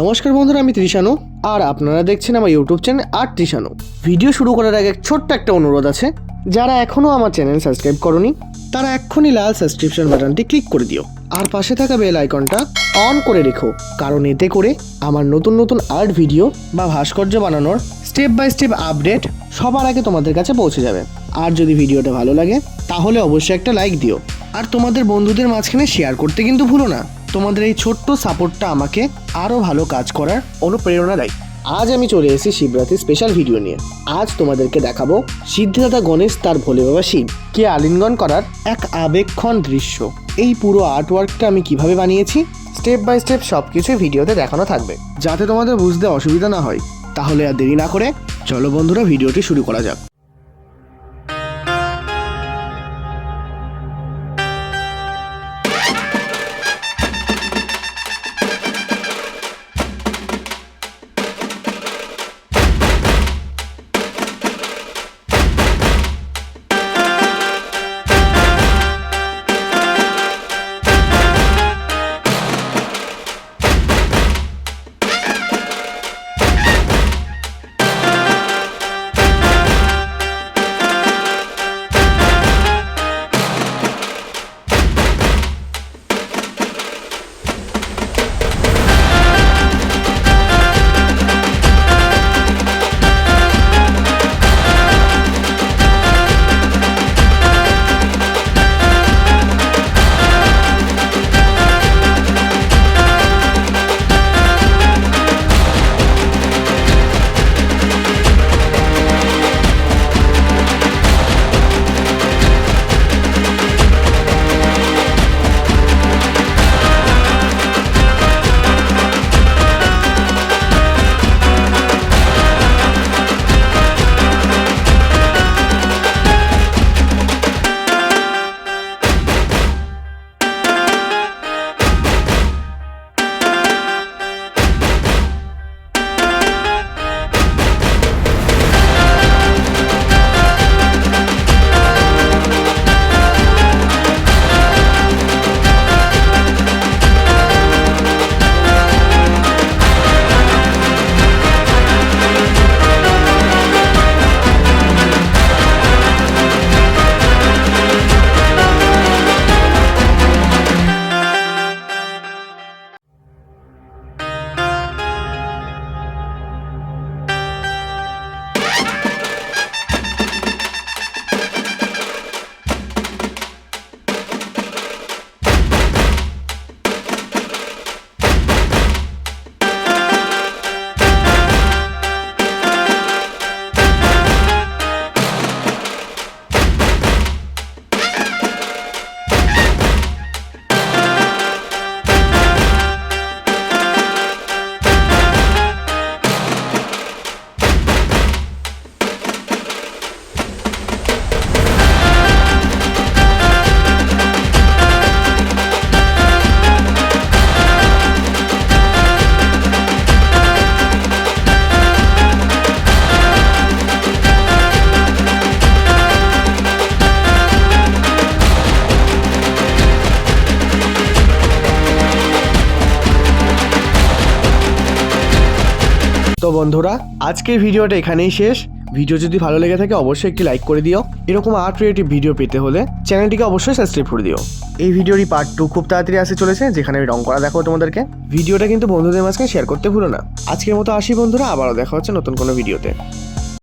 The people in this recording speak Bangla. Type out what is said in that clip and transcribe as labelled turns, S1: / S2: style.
S1: নমস্কার বন্ধুরা, আমি ত্রিশানু আর আপনারা দেখছেন আমার ইউটিউব চ্যানেল আর ত্রিশানু ভিডিও শুরু করার আগে ছোট্ট একটা অনুরোধ আছে, যারা এখনও আমার চ্যানেল সাবস্ক্রাইব করনি, তারা এক্ষুনি লাল সাবস্ক্রিপশন বাটনটি ক্লিক করে দিও, আর পাশে থাকা বেল আইকনটা অন করে রেখো, কারণ এতে করে আমার নতুন নতুন আর্ট ভিডিও বা ভাস্কর্য বানানোর স্টেপ বাই স্টেপ আপডেট সবার আগে তোমাদের কাছে পৌঁছে যাবে। আর যদি ভিডিওটা ভালো লাগে, তাহলে অবশ্যই একটা লাইক দিও। আর তোমাদের বন্ধুদের মাঝখানে শেয়ার করতে কিন্তু ভুলো না। তোমাদের এই ছোট্ট সাপোর্টটা আমাকে আরও ভালো কাজ করার অনুপ্রেরণা দেয়। আজ আমি চলে এসেছি শিবরাত্রির স্পেশাল ভিডিও নিয়ে। আজ তোমাদেরকে দেখাবো সিদ্ধিদাতা গণেশ তার ভোলে বাবা শিব কে আলিঙ্গন করার এক আবেক্ষণ দৃশ্য। এই পুরো আর্ট ওয়ার্কটা আমি কীভাবে বানিয়েছি স্টেপ বাই স্টেপ সব কিছুই ভিডিওতে দেখানো থাকবে। যাতে তোমাদের বুঝতে অসুবিধা না হয়। তাহলে আর দেরি না করে চলো বন্ধুরা ভিডিওটি শুরু করা যাক। তো বন্ধুরা, আজকের ভিডিওটা এখানেই শেষ। ভিডিও যদি ভালো লেগে থাকে, অবশ্যই একটি লাইক করে দিও। এরকম আর্ট ক্রিয়েটিভ ভিডিও পেতে হলে চ্যানেলটিকে অবশ্যই সাবস্ক্রাইব করে দিও। এই ভিডিওরই পার্ট টু খুব তাড়াতাড়ি আসে চলেছে, যেখানে আমি রং করা দেখো তোমাদেরকে। ভিডিওটা কিন্তু বন্ধুদের মাঝখানে শেয়ার করতে ভুলো না। আজকের মতো আসি বন্ধুরা, আবারও দেখা হচ্ছে নতুন কোনো ভিডিওতে